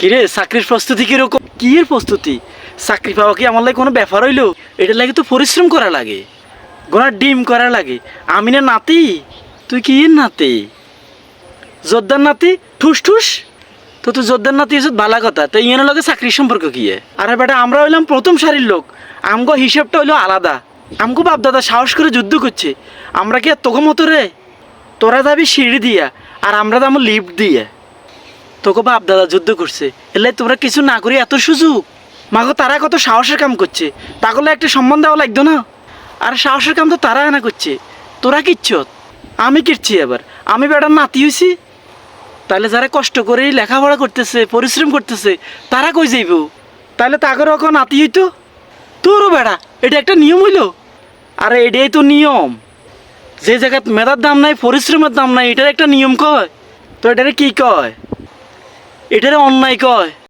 কিরে, চাকরির প্রস্তুতি কীরকম? কি এর প্রস্তুতি? চাকরি পাওয়া কি আমার লাগে কোনো ব্যাপার হইল? এটা লাগে তো পরিশ্রম করা লাগে গোনা ডিম করা লাগে। আমি না নাতি, তুই কি এর নাতি? জোরদার নাতি? ঠুস ঠুস? তো তুই জোরদার নাতি এসে ভালা কথা, তো ইয়ের লগে চাকরির সম্পর্ক কি? আরে বেটা, আমরা হইলাম প্রথম সারির লোক। আমগো হিসেবটা হইল আলাদা। আমগো বাপ দাদা সাহস করে যুদ্ধ করছে। আমরা কি আর তোকে মতো রে? তোরা যাবি সিঁড়ি দিয়া, আর আমরা যাব লিফট দিয়ে। তোকে বাপ দাদা যুদ্ধ করছে। এলে তোমরা কিছু না করি এত সুযোগ। মাগো, তারা কত সাহসের কাম করছে। তাহলে একটা সম্মান দেওয়া লাগতো না? আর সাহসের কাম তো তারা না করছে। তোরা কিচ্ছত আমি কিচ্ছি এবার? আমি বেটার নাতি হইছি? তাহলে যারা কষ্ট করে লেখাপড়া করতেছে, পরিশ্রম করতেছে, তারা কই যাইব? তাহলে তাকে এখন নাতি হইতো? তোরও বেড়া এটা একটা নিয়ম হইল? আরে এটাই তো নিয়ম। যে জায়গায় মেধার দাম নাই, পরিশ্রমের দাম নাই, এটার একটা নিয়ম কয়। তো এটারে কি কয়? এটারে অন্যায় কয়?